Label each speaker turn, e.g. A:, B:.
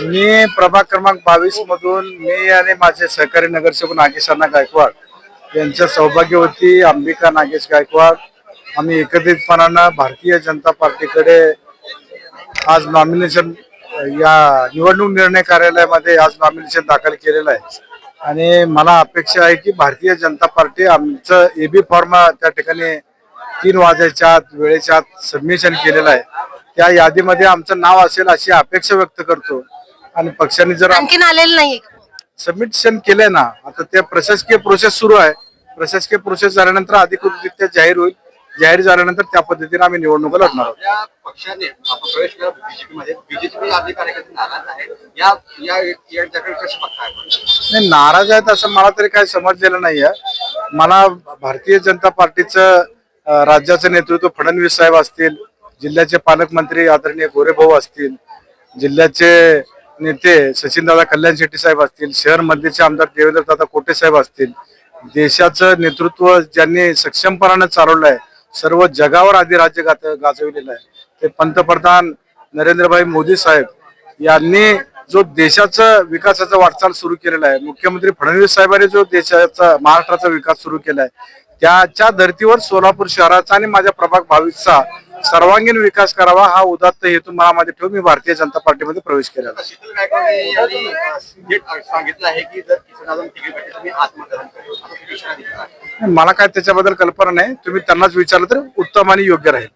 A: मी प्रभाग क्रमांक बावीस मधून मी आणि माझे सहकारी नगरसेवक नागेशांना गायकवाड यांच्या सौभाग्यवती अंबिका नागेश गायकवाड आम्ही एकत्रितपणानं भारतीय जनता पार्टीकडे आज नॉमिनेशन या निवडणूक निर्णय कार्यालयामध्ये आज नॉमिनेशन दाखल केलेलं आहे. आणि मला अपेक्षा आहे की भारतीय जनता पार्टी आमचं एबी फॉर्म त्या ठिकाणी तीन वाजायच्या आत वेळेच्या आत सबमिशन केलेलं आहे. त्या यादीमध्ये आमचं नाव असेल अशी अपेक्षा व्यक्त करतो. आणि पक्षाने जर
B: आणखीन आलेलं नाहीये
A: सबमिशन केलंय ना आता त्या प्रशासकीय प्रोसेस सुरू आहे. प्रशासकीय प्रोसेस झाल्यानंतर अधिकृतरित्या जाहीर होईल. जाहीर झाल्यानंतर त्या पद्धतीने आम्ही निवडणुका लढणार आहोत.
C: आपल्या पक्षाने आपण प्रवेश केला बीजेपी मध्ये बीजेपी आधी कार्यकर्ते नाराज आहेत. या या याच्याकडे कसं बघताय आपण?
A: नाही नाराज आहेत असं मला तरी काही समजलेलं नाहीये. मला भारतीय जनता पार्टीचं अं, राज्याचं नेतृत्व फडणवीस साहेब असतील जिल्ह्याचे पालकमंत्री आदरणीय गोरेभाऊ असतील जिल्ह्याचे नेते सचिनदादा कल्याण शेट्टी साहेब असतील शहर मध्येचे आमदार देवेंद्र दादा कोटे साहेब असतील देशाचं नेतृत्व ज्यांनी सक्षमपणानं चालवलं आहे सर्व जगावर आधी राज्य गात गाजविलेलं आहे. ते पंतप्रधान नरेंद्रभाई मोदी साहेब यांनी जो देशाचं विकासाचा वाटचाल सुरू केलेला आहे मुख्यमंत्री फडणवीस साहेबांनी जो देशाचा महाराष्ट्राचा विकास सुरू केला आहे त्याच्या धर्तीवर सोलापूर शहराचा आणि माझ्या प्रभाग भाविकचा सर्वांगीण विकास करावा हा उदात्त हेतू मनामध्ये ठेवून मी भारतीय जनता पार्टीमध्ये प्रवेश केलेला आहे.
C: शीतल गायकवाड यांनी अं, थेट सांगितलं आहे की जर किसन अजून तिकीट भेटले तर मी आत्मग्रहण करेल असं तुम्ही इशारा दिला आहे.
A: मला काय त्याच्याबद्दल कल्पना नाही तुम्ही त्यांनाच विचारलं तर उत्तम आणि योग्य राहील